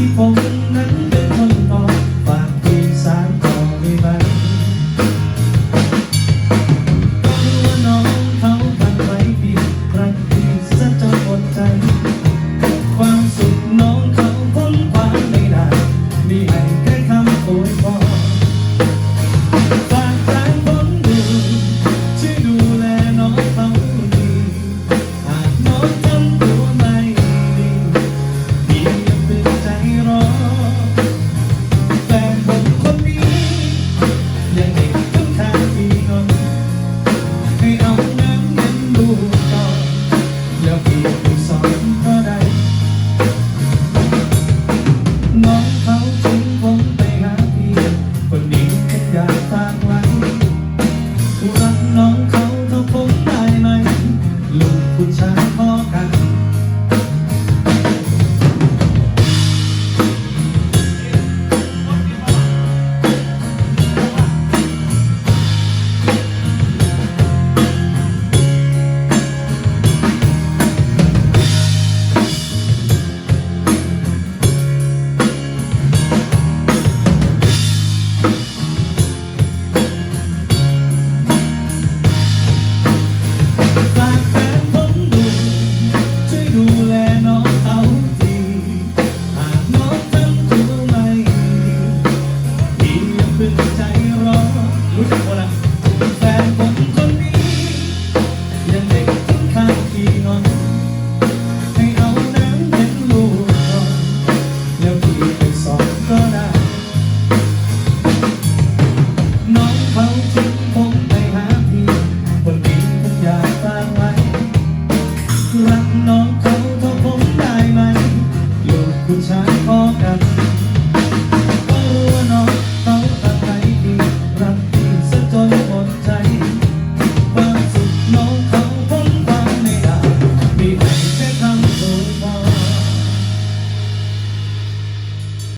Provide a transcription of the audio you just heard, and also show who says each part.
Speaker 1: ที่ผมนั้นเป็นคนบอกฝากที่สายต่อไม่ไหวรู้ว่าน้องเขาทำไว้ผิดใครที่ซะจนหมดใจ ความสุขน้องเขาพ้นความไม่ได้ มีให้แค่คำโวยพร